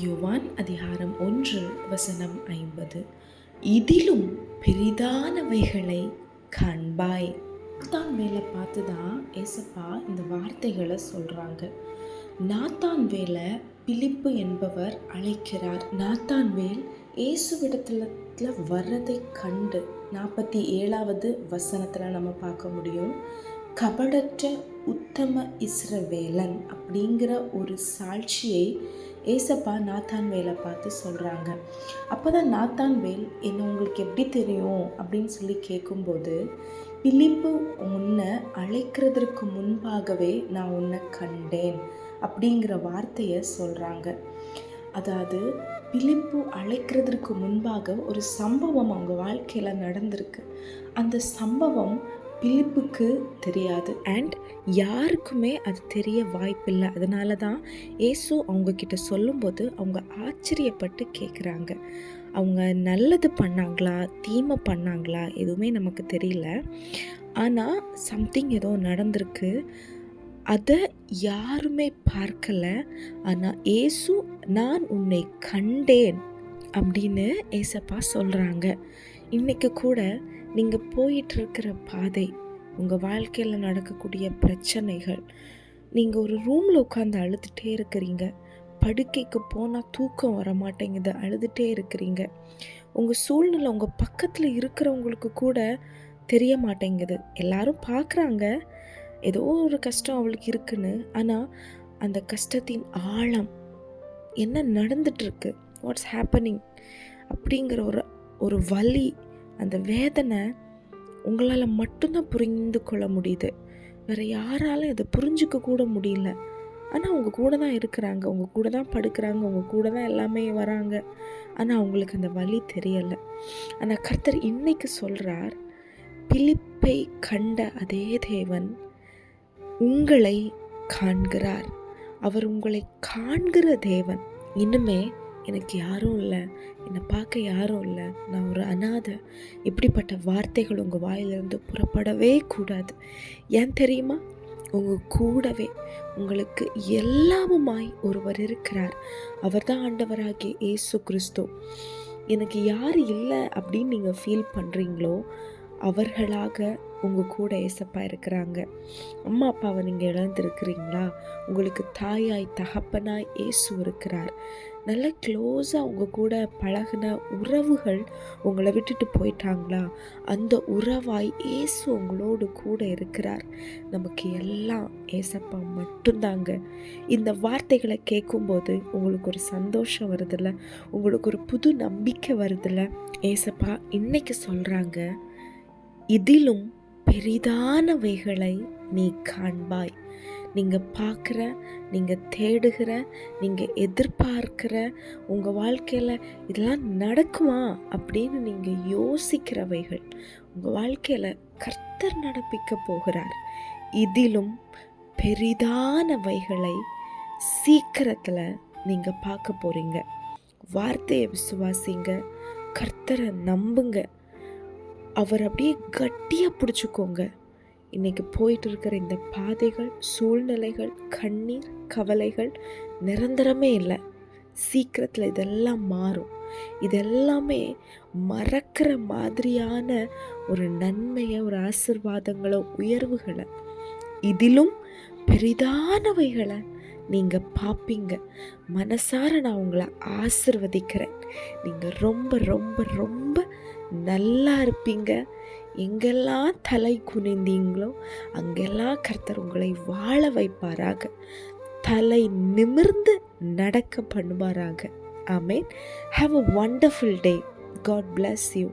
Yuan அதிகாரம் ஒன்று வசனம் ஐம்பது. இதிலும் பெரிதானவைகளை காண்பாய். நாத்தான் வேலை பார்த்து தான் ஏசப்பா இந்த வார்த்தைகளை சொல்கிறாங்க நாத்தான் வேலை பிலிப்பு என்பவர் அழைக்கிறார். நாத்தான் வேல் இயேசுவிடத்துல வர்றதை கண்டு நாற்பத்தி ஏழாவது வசனத்தில் நம்ம பார்க்க முடியும். கபடற்ற உத்தம இஸ்ரவேலன் அப்படிங்கிற ஒரு சாட்சியை ஏசப்பா நாத்தான் வேலை பார்த்து சொல்கிறாங்க அப்போ தான் நாத்தான் வேல் என்ன உங்களுக்கு எப்படி தெரியும்? அப்படின்னு சொல்லி கேட்கும்போது பிலிப்பு உன்னை அழைக்கிறதற்கு முன்பாகவே நான் உன்னை கண்டேன் அப்படிங்கிற வார்த்தையை சொல்கிறாங்க அதாவது பிலிப்பு அழைக்கிறதுக்கு முன்பாக ஒரு சம்பவம் அவங்க வாழ்க்கையில் நடந்திருக்கு. அந்த சம்பவம் பிலிப்புக்கு தெரியாது. அண்ட் யாருக்குமே அது தெரிய வாய்ப்பில்லை. அதனால தான் ஏசு அவங்கக்கிட்ட சொல்லும்போது அவங்க ஆச்சரியப்பட்டு கேட்குறாங்க அவங்க நல்லது பண்ணாங்களா? தீமை பண்ணாங்களா? எதுவுமே நமக்கு தெரியல. ஆனால் சம்திங் ஏதோ நடந்திருக்கு. அதை யாருமே பார்க்கலை. ஆனால் ஏசு நான் உன்னை கண்டேன் அப்படின்னு ஏசப்பா சொல்கிறாங்க இன்றைக்கு கூட நீங்கள் போயிட்டுருக்கிற பாதை உங்கள் வாழ்க்கையில் நடக்கக்கூடிய பிரச்சனைகள் நீங்கள் ஒரு ரூமில் உட்காந்து அழுதுகிட்டே இருக்கிறீங்க. படுக்கைக்கு போனால் தூக்கம் வர மாட்டேங்குது அழுதுகிட்டே இருக்கிறீங்க. உங்கள் சூழ்நிலை உங்கள் பக்கத்தில் இருக்கிறவங்களுக்கு கூட தெரிய மாட்டேங்குது எல்லாரும் பார்க்குறாங்க ஏதோ ஒரு கஷ்டம் அவளுக்கு இருக்குன்னு. ஆனால் அந்த கஷ்டத்தின் ஆழம் என்ன நடந்துட்டுருக்கு? வாட்ஸ் ஹேப்பனிங் அப்படிங்கிற ஒரு ஒரு வலி அந்த வேதனை உங்களால் மட்டும்தான் புரிந்து கொள்ள முடியுது. வேறு யாராலும் இதை புரிஞ்சிக்க கூட முடியல. ஆனால் அவங்க கூட தான் இருக்கிறாங்க. அவங்க கூட தான் படுக்கிறாங்க. அவங்க கூட தான் எல்லாமே வராங்க. ஆனால் அவங்களுக்கு அந்த வழி தெரியலை. ஆனால் கர்த்தர் இன்னைக்கு சொல்கிறார் பிலிப்பை கண்ட அதே தேவன் உங்களை காண்கிறார். அவர் உங்களை காண்கிற தேவன். இன்னுமே எனக்கு யாரும் இல்லை. என்னை பார்க்க யாரும் இல்லை. நான் ஒரு அனாதை. இப்படிப்பட்ட வார்த்தைகள் உங்கள் வாயிலிருந்து புறப்படவே கூடாது. ஏன் தெரியுமா? உங்கள் கூடவே உங்களுக்கு எல்லாமுமாய் ஒருவர் இருக்கிறார். அவர் தான் ஆண்டவராகிய ஏசு கிறிஸ்து. எனக்கு யார் இல்லை அப்படின்னு நீங்கள் ஃபீல் பண்ணுறீங்களோ அவர்களாக உங்கள் கூட ஏசப்பா இருக்கிறாங்க. அம்மா அப்பாவை நீங்கள் இழந்திருக்கிறீங்களா? உங்களுக்கு தாயாய் தகப்பனாய் ஏசு இருக்கிறார். நல்ல க்ளோஸாக உங்கள் கூட பழகின உறவுகள் உங்களை விட்டுட்டு போயிட்டாங்களா? அந்த உறவாய் ஏசு உங்களோடு கூட இருக்கிறார். நமக்கு எல்லாம் ஏசப்பா மட்டும்தாங்க. இந்த வார்த்தைகளை கேட்கும்போது உங்களுக்கு ஒரு சந்தோஷம் வருதில்ல? உங்களுக்கு ஒரு புது நம்பிக்கை வருதில்ல? ஏசப்பா இன்னைக்கு சொல்கிறாங்க இதிலும் பெரிதானவைகளை நீ காண்பாய். நீங்கள் பார்க்குற நீங்கள் தேடுகிற நீங்கள் எதிர்பார்க்கிற உங்கள் வாழ்க்கையில் இதெல்லாம் நடக்குமா அப்படின்னு நீங்கள் யோசிக்கிறவைகள். உங்கள் வாழ்க்கையில் கர்த்தர் நடப்பிக்க போகிறார். இதிலும் பெரிதானவைகளை சீக்கிரத்தில் நீங்கள் பார்க்க போகிறீங்க வார்த்தையை விசுவாசிங்க. கர்த்தரை நம்புங்க. அவர் அப்படியே கட்டியாக பிடிச்சிக்கோங்க. இன்றைக்கி போயிட்டு இருக்கிற இந்த பாதைகள் சூழ்நிலைகள் கண்ணீர் கவலைகள் நிரந்தரமே இல்லை. சீக்கிரத்தில் இதெல்லாம் மாறும். இதெல்லாமே மறக்கிற மாதிரியான ஒரு நன்மையை ஒரு ஆசிர்வாதங்களோ உயர்வுகளை இதிலும் பெரிதானவைகளை நீங்கள் பார்ப்பீங்க மனசார நான் உங்களை ஆசிர்வதிக்கிறேன். நீங்கள் ரொம்ப ரொம்ப ரொம்ப நல்லா இருப்பீங்க. எங்கெல்லாம் தலை குனிந்தீங்களோ அங்கெல்லாம் கர்த்தர் உங்களை வாழ வைப்பாராக. தலை நிமிர்ந்து நடக்க பண்ணுவாராக amen. Have a wonderful day God bless you